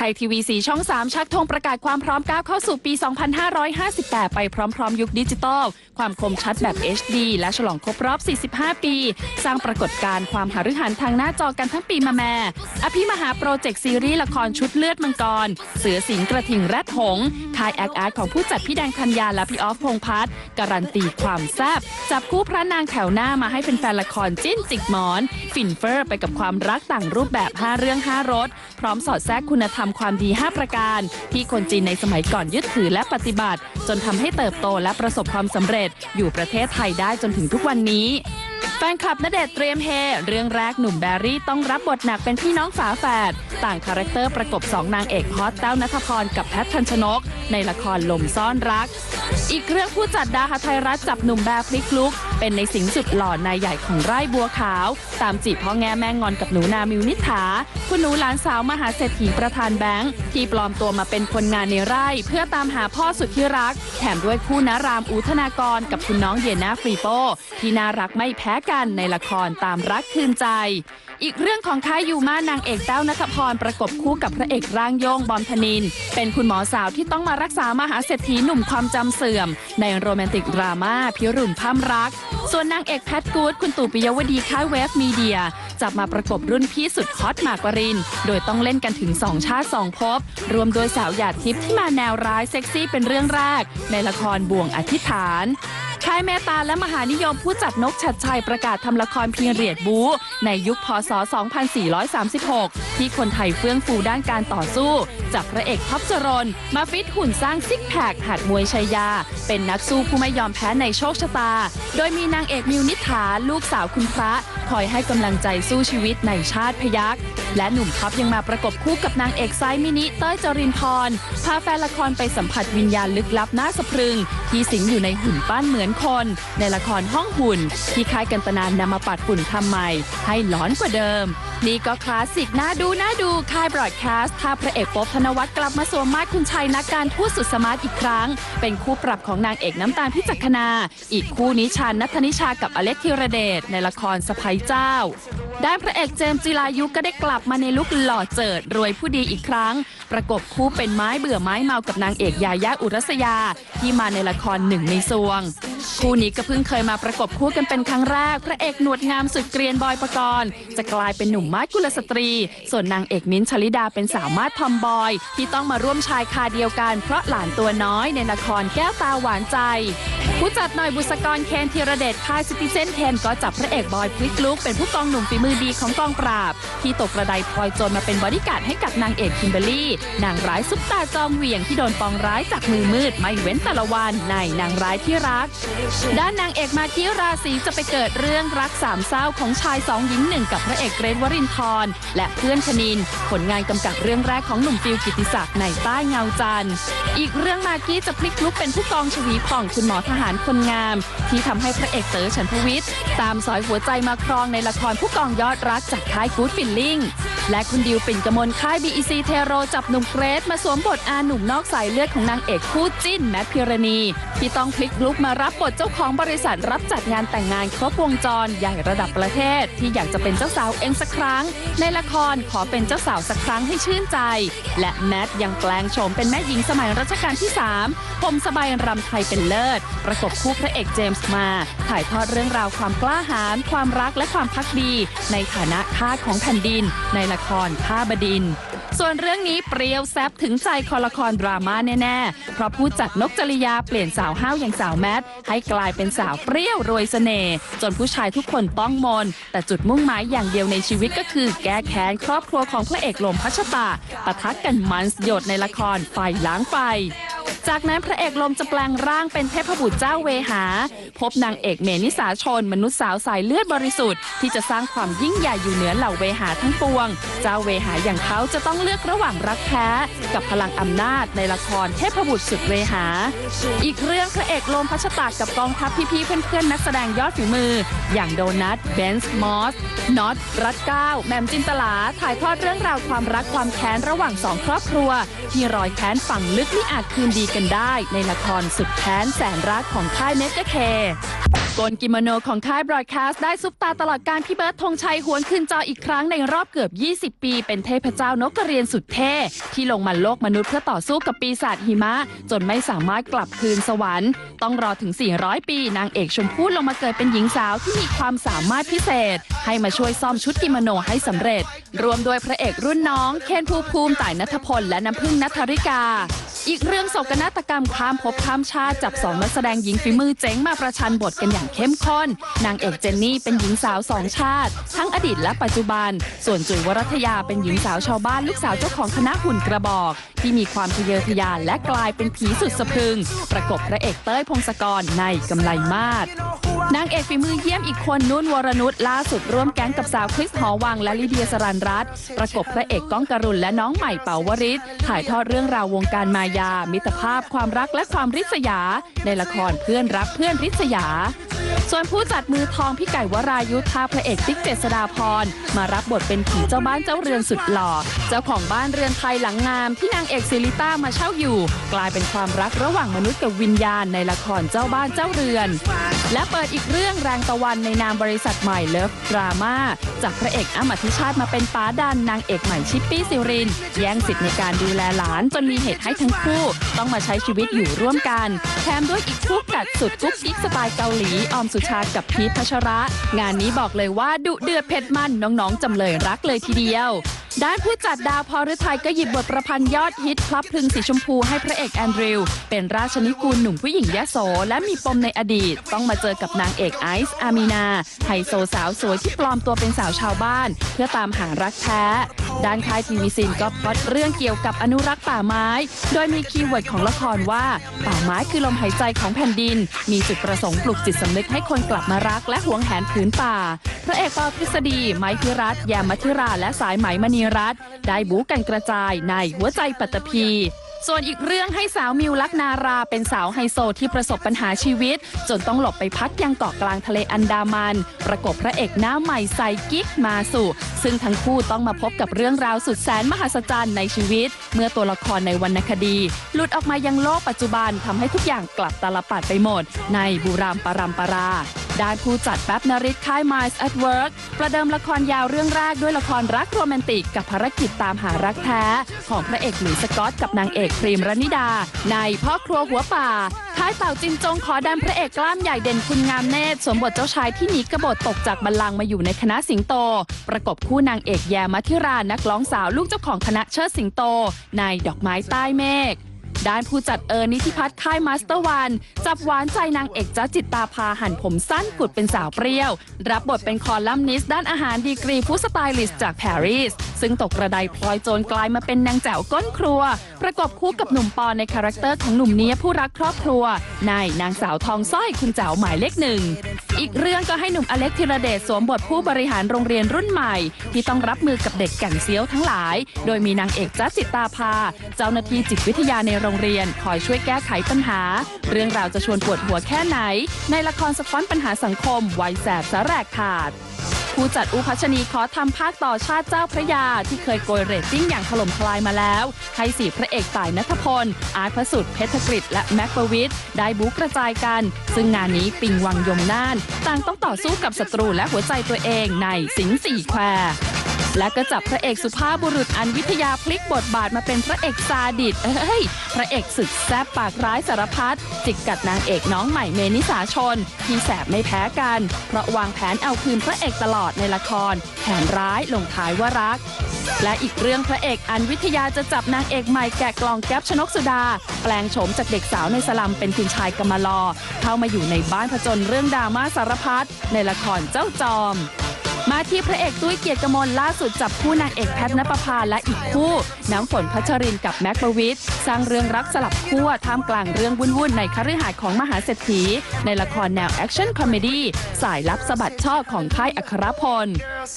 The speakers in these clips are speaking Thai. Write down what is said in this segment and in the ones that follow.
ทยทีวีสีช่อง 3 ชักธงประกาศความพร้อมก้าวเข้าสู่ปี 2558 ไปพร้อมๆ ยุคดิจิตอล ความคมชัดแบบ HD และฉลองครบรอบ 45 ปี สร้างปรากฏการณ์ความหฤหันทางหน้าจอกันทั้งปีมาแม่ อภิมหาโปรเจกต์ซีรีส์ละครชุดเลือดมังกร เสือสิงกระทิงแรดหงคายแอคอาร์ตของผู้จัดพี่แดงธัญญาและพี่ออฟพงพัฒน์การันตีความแซ่บจับคู่พระนางแถวหน้ามาให้เป็นแฟนละครจิ้นจิกหมอน ฟินเฟอร์ไปกับความรักต่างรูปแบบ 5 เรื่อง 5 รส พร้อมสอดแทรกคุณธรรมความดี 5 ประการ ที่คนจีนในสมัยก่อนยึดถือและปฏิบัติ จนทำให้เติบโตและประสบความสำเร็จ อยู่ประเทศไทยได้จนถึงทุกวันนี้แฟนคลับณเดชเตรียมเฮ เรื่องแรกหนุ่มแบรี่ต้องรับบทหนักเป็นพี่น้องฝาแฝด ต่างคาแรคเตอร์ประกบ 2 นางเอกฮอตแต้วนัทพรกับแพททันชนก ในละครลมซ่อนรัก อีกเรื่องผู้จัดดาหาไทยรัฐจับหนุ่มแบร์พลิกลุก เป็นในสิงสุดหล่อนายใหญ่ของไร่บัวขาว ตามจีบพ่อแง่แม่งอนกับหนูนามิวนิษฐา คุณหนูหลานสาวมหาเศรษฐีประธานแบงค์ที่ปลอมตัวมาเป็นคนงานในไร่ เพื่อตามหาพ่อสุดที่รัก แถมด้วยคู่นารามอูธนากร กับคุณน้องเยน่าฟรีโปที่น่ารักไม่แพ้กันในละครตามรักคืนใจ อีกเรื่องของค่ายยูมานางเอกแต้วนัทพรประกบคู่กับพระเอกร่างโยงบอมธนิน เป็นคุณหมอสาวที่ต้องมารักษามหาเศรษฐีหนุ่มความจำเสื่อม ในโรแมนติกดราม่าพิรุณพร่ำรัก ส่วนนางเอกแพทกูดคุณตู่ปิยวดีค่ายเวฟมีเดียจับมาประกบรุ่นพี่สุดฮอตหมากปริน โดยต้องเล่นกันถึง 2 ชาติ 2ภพรวมโดยสาวหยาดทิพย์ที่มาแนวร้ายเซ็กซี่เป็นเรื่องแรก ในละครบ่วงอธิษฐาน ค่ายเมตตาและมหานิยมผู้จัดนกชัดชัยประกาศทำละครพีเรียดบู ในยุคพศ 2436 ที่คนไทยเฟื่องฟูด้านการต่อสู้ จากพระเอกท็อปจรน มาฟิตหุ่นสร้างซิกแพคหัดมวยชัยยา เป็นนักสู้ผู้ไม่ยอมแพ้ในโชคชะตา โดยมีนางเอกมิวนิษฐาลูกสาวคุณพระ คอยให้กำลังใจสู้ชีวิตในชาติพยักและหนุ่มท็อปยังมาประกบคู่กับนางเอกไซมินิเต้ยจรินพร พาแฟนละครไปสัมผัสวิญญาณลึกลับน่าสะพรึง ที่สิงอยู่ในหุ่นปั้นเหมือนคน ในละครห้องหุ่น ที่ค่ายกันตนานนำมาปัดฝุ่นทำใหม่ ให้หลอนกว่าเดิม นี่ก็คลาสสิกน่าดูน่าดูค่ายบรอดแคสต์ถ้าพระเอกป๊บธนวัฒน์กลับมาสวมมาคุณชัยนักการทูตสุดสมาร์ทอีกครั้ง เป็นคู่ปรับของนางเอกน้ำตาลพิจักขณาอีกคู่นี้ชานนัทนิชากับอเล็กธีรเดชในละครสะพ้ยเจ้า ด้านพระเอกเจมส์จิลายุก็ได้กลับมาในลุคหล่อเจิดรวยผู้ดีอีกครั้ง ประกบคู่เป็นไม้เบื่อไม้เมากับนางเอกยายาอุรัสยา ที่มาในละครหนึ่งในซวงคู่นี้ก็เพิ่งเคยมาประกบคู่กันเป็นครั้งแรก พระเอกหนวดงามสุดเกรียนบอยปกรณ์จะกลายเป็นหนุ่มมาสกุลสตรี ส่วนนางเอกมิ้นท์ชลิดาเป็นสาวมาสทอมบอย ที่ต้องมาร่วมชายคาเดียวกัน เพราะหลานตัวน้อยในละครแก้วตาหวานใจ ผู้จัดหน่อยบุษกรเคนธีรเดชค่ายซิติเซนเคนก็จับพระเอกบอยพลิกลุกเป็นผู้กองหนุ่มฝีมือดีของกองปราบ ที่ตกกระไดพลอยจรมาเป็นบอดี้การ์ดให้กับนางเอกคิมเบอรรี่ นางร้ายซุปตาจอมเหวี่ยงที่โดนปองร้ายจากมือมืดไม่เว้นแต่ละวันในนางร้ายที่รักด้านนางเอกมากกี้ราศีจะไปเกิดเรื่องรักสามเศร้าของชายสองหญิงหนึ่งกับพระเอกเกรทวรินทร์และเพื่อนชนิน ผลงานกำกับเรื่องแรกของหนุ่มฟิลกิติศักดิ์ในใต้เงาจันทร์อีกเรื่องมากกี้จะพลิกลุกเป็นผู้กองชวีผ่องคุณหมอทหารคนงาม ที่ทำให้พระเอกเต๋อฉันทวิทย์ตามสอยหัวใจมาครองในละครผู้กองยอดรักจากค่ายกู๊ดฟิลลิ่ง และคุณดิวปิ่นกมลค่าย BEC เทโรจับหนุ่มเกรซมาสวมบทอาหนุ่มนอกสายเลือดของนางเอกคู่จิ้นแมทพิรณี ที่ต้องพลิกลุกมารับบทเจ้าของบริษัทรับจัดงานแต่งงานครบวงจรใหญ่ระดับประเทศ ที่อยากจะเป็นเจ้าสาวเองสักครั้ง ในละครขอเป็นเจ้าสาวสักครั้งให้ชื่นใจ และแมทยังแปลงโฉมเป็นแม่หญิงสมัยรัชกาลที่3ผมสบายรำไทยเป็นเลิศ ประกบคู่พระเอกเจมส์มา ถ่ายทอดเรื่องราวความกล้าหาญความรักและความพักดี ในฐานะข้าของแผ่นดินในละครข้าบดิน ส่วนเรื่องนี้เปรี้ยวแซบถึงใจคอละครดราม่าแน่ๆ เพราะผู้จัดนกจริยาเปลี่ยนสาวห้าวอย่างสาวแมทให้กลายเป็นสาวเปรี้ยวรวยเสน่ห์จนผู้ชายทุกคนต้องมน แต่จุดมุ่งหมายอย่างเดียวในชีวิตก็คือ แก้แค้นครอบครัวของพระเอกลมพัชตาปะทะกันมันสยดในละครไฟล้างไฟ จากนั้นพระเอกลมจะแปลงร่างเป็นเทพบุตรเจ้าเวหา พบนางเอกเมนิสาชน มนุษย์สาวสายเลือดบริสุทธิ์ ที่จะสร้างความยิ่งใหญ่อยู่เหนือเหล่าเวหาทั้งปวง เจ้าเวหาอย่างเขาจะต้องเลือกระหว่างรักแท้ กับพลังอำนาจในละครเทพบุตรสุดเวหา อีกเรื่องพระเอกลมพัชตากับกองทัพพี่ๆเพื่อนๆนักแสดงยอดฝีมือ อย่างโดนัทเบนส์มอสน็อตรัตเก้าวแหมมจินตลาถ่ายทอดเรื่องราวความรักความแค้นระหว่างสองครอบครัว ที่รอยแค้นฝังลึกไม่อาจคืนดีกันได้ในละครสุดแค้นแสนรักของค่ายเมกะเคกลกิโมโนของค่ายบรอดแคสต์ได้ซุปตาตลอดการพี่เบิร์ดธงชัยหวนขึ้นจออีกครั้งในรอบเกือบ 20 ปี เป็นเทพเจ้านกกระเรียนสุดเท่ ที่ลงมาโลกมนุษย์เพื่อต่อสู้กับปีศาจหิมะ จนไม่สามารถกลับคืนสวรรค์ ต้องรอถึง 400 ปี นางเอกชมพู่ลงมาเกิดเป็นหญิงสาวที่มีความสามารถพิเศษ ให้มาช่วยซ่อมชุดกิโมโนให้สำเร็จ รวมโดยพระเอกรุ่นน้อง เคนภูมิภูมิต่ายนัทพลและน้ำพึ่งนัทธริกา อีกเรื่องโศกนาฏกรรมข้ามภพข้ามชาติจับสองนักแสดงหญิงฝีมือเจ๋งมาประชันบทกันอย่างเข้มข้น นางเอกเจนนี่เป็นหญิงสาวสองชาติ ทั้งอดีตและปัจจุบัน ส่วนจุ๋ยวรัตยาเป็นหญิงสาวชาวบ้านลูกสาวเจ้าของคณะหุ่นกระบอก ที่มีความทะเยอทะยานและกลายเป็นผีสุดสะพรึง ประกบพระเอกเต้ยพงศกรในกำไลมาศ นางเอกฝีมือเยี่ยมอีกคนนุ่นวรนุชล่าสุดร่วมแก๊งกับสาวคริสหอวังและลิเดียสรันรัตน์ประกบพระเอกก้องกรุณและน้องใหม่เป่าวริศถ่ายทอดเรื่องราววงการมายา มิตรภาพความรักและความริษยา ในละครเพื่อนรักเพื่อนริษยา ส่วนผู้จัดมือทองพี่ไก่วรายุทธาพระเอกติ๊กเจษดาพรมารับบทเป็นผีเจ้าบ้านเจ้าเรือนสุดหล่อ เจ้าของบ้านเรือนไทยหลังงามที่นางเอกซิลิต้ามาเช่าอยู่ กลายเป็นความรักระหว่างมนุษย์กับวิญญาณในละครเจ้าบ้านเจ้าเรือน และเปิดอีกเรื่องแรงตะวันในนามบริษัทใหม่เลิฟดราม่าจากพระเอกอ้ำอธิชาติมาเป็นป้าดันนางเอกใหม่ชิปปี้ซิริน แย่งสิทธิ์ในการดูแลหลานจนมีเหตุให้ทั้งคู่ ต้องมาใช้ชีวิตอยู่ร่วมกันแถมด้วยอีกคู่กัดสุดกุ๊กกิ๊กสไตล์เกาหลีออมสุชากับพีทพัชระ งานนี้บอกเลยว่าดุเดือดเผ็ดมันน้องๆจำเลยรักเลยทีเดียว ด้านผู้จัดดาวพอฤทัยก็หยิบบทประพันธ์ยอดฮิตพลับพลึงสีชมพูให้พระเอกแอนดริว เป็นราชนิกูลหนุ่มผู้หญิงยโส และมีปมในอดีต ต้องมาเจอกับนางเอกไอซ์อามีนาไฮโซสาวสวยที่ปลอมตัวเป็นสาวชาวบ้าน เพื่อตามหารักแท้ ด้านค่ายทีวีซินก็พอดเรื่องเกี่ยวกับอนุรักษ์ป่าไม้ โดยมีคีย์เวิร์ดของละครว่า ป่าไม้คือลมหายใจของแผ่นดิน มีจุดประสงค์ปลุกจิตสำนึกให้คนกลับมารัก และหวงแหนผืนป่า พระเอกปอทฤษฎีไม้พิรัตแยมมัธิราและสายไหมมณีรัตน์ได้บู๊กันกระจายในหัวใจปัตตภีส่วนอีกเรื่องให้สาวมิวลักนาราเป็นสาวไฮโซที่ประสบปัญหาชีวิต จนต้องหลบไปพักยังเกาะกลางทะเลอันดามัน ประกบพระเอกหน้าใหม่ไซกิ๊กมาสุซึ่งทั้งคู่ต้องมาพบกับเรื่องราวสุดแสนมหัศจรรย์ในชีวิต เมื่อตัวละครในวรรณคดี หลุดออกมายังโลกปัจจุบันทำให้ทุกอย่างกลับตาลปัดไปหมด ในบุรามปารามปารา ด้านผู้จัดแป๊บนริศค่าย Miles at Work ประเดิมละครยาวเรื่องแรกด้วยละครรักโรแมนติกกับภารกิจตามหารักแท้ ของพระเอกหลุยส์สกอตกับนางเอกพรีมรนิดา ในพ่อครัวหัวป่าค่ายเต่าจินจงขอดันพระเอกกล้ามใหญ่เด่นคุณงามเนตรสวมบทเจ้าชายที่หนีกบฏตกจากบัลลังก์มาอยู่ในคณะสิงโต ประกบคู่นางเอกแยมมัธิรานักร้องสาวลูกเจ้าของคณะเชิดสิงโต ในดอกไม้ใต้เมฆ ด้านผู้จัดเอิร์นิธิพัฒน์ค่ายมาสเตอร์วัน จับหวานใจนางเอกจ้าจิตตาพาหันผมสั้นกุดเป็นสาวเปรี้ยว รับบทเป็นคอลัมนิสต์ด้านอาหารดีกรีผู้สไตลิสต์จากปารีส ซึ่งตกกระไดพลอยโจรกลายมาเป็นนางแจ๋วก้นครัว ประกอบคู่กับหนุ่มปอในคาแรคเตอร์ของหนุ่มเนี้ยผู้รักครอบครัวในนางสาวทองสร้อยคุณแจ๋วหมายเลขหนึ่ง อีกเรื่องก็ให้หนุ่มอเล็กธีรเดชสวมบทผู้บริหารโรงเรียนรุ่นใหม่ ที่ต้องรับมือกับเด็กแก่นเซียวทั้งหลาย โดยมีนางเอกจ้าจิตตาพาเจ้าหน้าที่จิตวิทยาในโรงเรียน คอยช่วยแก้ไขปัญหา เรื่องราวจะชวนปวดหัวแค่ไหน ในละครสะท้อนปัญหาสังคมวัยแสบสะแรกขาด ผู้จัดอุพัชนีขอทำภาคต่อชาติเจ้าพระยา ที่เคยโกยเรตติ้งอย่างถล่มทลายมาแล้ว ให้สี่พระเอกต่ายนัทพล อาร์ตพระสุดเพชรกฤษและแม็กประวิทย์ได้บุกกระจายกัน ซึ่งงานนี้ปิงวังยมน่าน ต่างต้องต่อสู้กับศัตรูและหัวใจตัวเองในสิงห์สี่แคว และก็จับพระเอกสุภาพบุรุษอันวิทยาพลิกบทบาทมาเป็นพระเอกซาดิสเอ้ย พระเอกสุดแซ่บปากร้ายสารพัดจิกกัดนางเอกน้องใหม่เมนิสาชน ที่แสบไม่แพ้กัน เพราะวางแผนเอาคืนพระเอกตลอดในละคร แผนร้ายลงท้ายว่ารัก และอีกเรื่องพระเอกอันวิทยาจะจับนางเอกใหม่แกะกล่องแก๊ปชนกสุดา แปลงโฉมจากเด็กสาวในสลัมเป็นคุณชายกำมะลอ เข้ามาอยู่ในบ้านผจญเรื่องดราม่าสารพัดในละครเจ้าจอม มาที่พระเอกตุ้ยเกียรติกมลล่าสุดจับคู่นางเอกแพทนปภาและอีกคู่ น้ำฝนพัชรินกับแม็กประวิทย์สร้างเรื่องรักสลับขั้วท่ามกลางเรื่องวุ่นๆในคฤหาสน์ของมหาเศรษฐี ในละครแนวแอคชั่นคอมเมดี้สายลับสะบัดช่อของค่ายอัครพล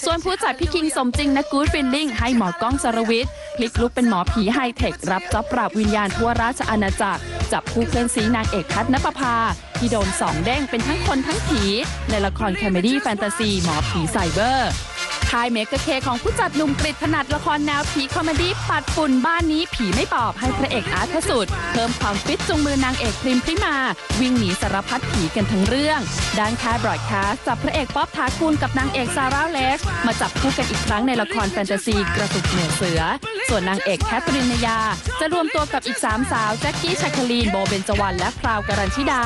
ส่วนผู้จัดพี่คิงสมจริงนะกู๊ดฟิลลิ่งให้หมอกล้องสรวิทย์พลิกลุกเป็นหมอผีไฮเทครับจ็อบปราบวิญญาณทั่วราชอาณาจักรจับคู่เพื่อนซีนางเอกแพทนปภา ที่โดนสองเด้งเป็นทั้งคนทั้งผี ในละครแคมเมดี้แฟนตาซีหมอผีไซเบอร์ค่ายเมกะเคของผู้จัดหนุ่มกริดถนัดละครแนวผีคอมเมดี้ปัดฝุ่นบ้านนี้ผีไม่ปอบให้พระเอกอาร์ตพระสุด เพิ่มความฟิตจูงมือนางเอกพริมพริมา วิ่งหนีสารพัดผีกันทั้งเรื่อง ด้านค่ายบรอดแคสต์จับพระเอกป๊อบทาคูนกับนางเอกซาร่าเลสมาจับคู่กันอีกครั้งในละครแฟนตาซีกระตุกเหนือเสือ ส่วนนางเอกแคทรินยา จะรวมตัวกับอีกสามสาวแจ็คกี้ชาคลีนโบเบนจวรรณและพราวการันชิดา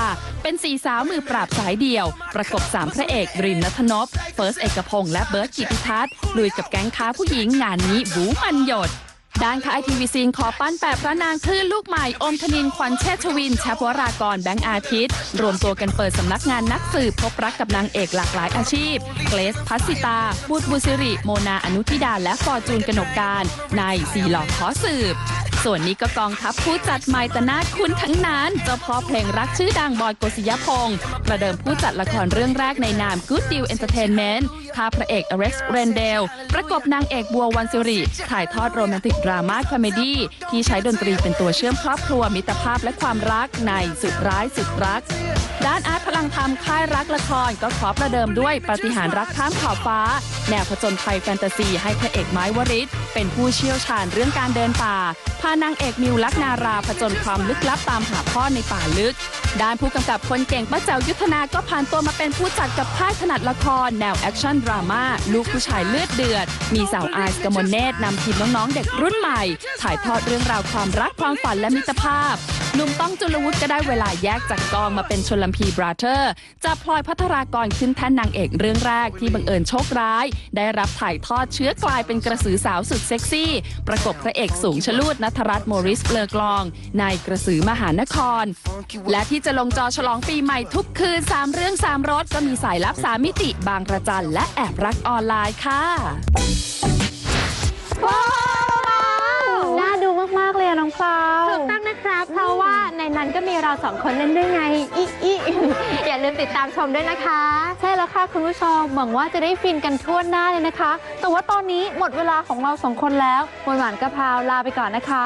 เป็นสี่สาวมือปราบสายเดี่ยว ประกบสามพระเอกรินนัทนพเฟิร์สเอกพงษ์และเบิร์ตกิติทัศน์ลุยกับแก๊งค้าผู้หญิงงานนี้บูมันหยด ด้านค่ายทีวีซีนขอปั้นแปะพระนางคลื่นลูกใหม่ อมธนินควันเชษฐวินแชปวรากรแบงค์อาทิตย์ รวมตัวกันเปิดสำนักงานนักสืบพบรักกับนางเอกหลากหลายอาชีพ เกรซพัสสิตาบูดบุสิริ โมนาอนุทิดา และฟอร์จูนกนกการ ในสีหลอกขอสืบ ส่วนนี้ก็กองทัพผู้จัดใหม่แต่น่าคุ้นทั้งนั้นเจ้าพ่อเพลงรักชื่อดังบอยโกศิยพงศ์ประเดิมผู้จัดละครเรื่องแรกในนาม Good Deal Entertainment พาพระเอกอเร็กซ์เรนเดลประกบนางเอกบัววันสิริถ่ายทอดโรแมนติกราม่าคอมเมดี้ที่ใช้ดนตรีเป็นตัวเชื่อมครอบครัวมิตรภาพและความรักในสุดร้ายสุดรัก ด้านอาร์ตพลังธรรมค่ายรักละครก็ขอประเดิมด้วยปฏิหารรักข้ามขอบฟ้า แนวผจญภัยแฟนตาซีให้พระเอกไม้วริศเป็นผู้เชี่ยวชาญเรื่องการเดินป่าพานางเอกมิวลักนาราผจญความลึกลับตามหาพ่อในป่าลึก ด้านผู้กำกับคนเก่งป้าแจ๋วยุทธนาก็ผ่านตัวมาเป็นผู้จัดกับค่ายถนัดละคร แนวแอคชั่นดราม่าลูกผู้ชายเลือดเดือด มีสาวไอซ์กมลเนตรนำทีมน้องๆเด็กรุ่นใหม่ ถ่ายทอดเรื่องราวความรักความฝันและมิตรภาพหนุ่มต้องจุลวุฒิก็ได้เวลาแยกจากกองมาเป็นชลพีบราเธอร์จะพลอยพัทรากรขึ้นแท่นนางเอกเรื่องแรกที่บังเอิญโชคร้าย ได้รับถ่ายทอดเชื้อกลายเป็นกระสือสาวสุดเซ็กซี่ ประกบพระเอกสูงชลูดนัทรัตน์โมริสเบลอกลอง ในกระสือมหานคร และที่จะลงจอฉลองปีใหม่ทุกคืน 3 เรื่อง 3รสก็มีสายลับสามมิติ บางระจันและแอบรักออนไลน์ค่ะน่าดูมาก ๆ เลยอะน้องเปาถูกต้องนะครับ เพราะว่าในนั้นก็มีเราสองคนเล่นด้วยไงอีอีอย่าลืมติดตามชมด้วยนะคะ ใช่แล้วค่ะคุณผู้ชมหวังว่าจะได้ฟินกันทั่วหน้าเลยนะคะ แต่ว่าตอนนี้หมดเวลาของเราสองคนแล้วหวานหวานกะเพราลาไปก่อนนะคะ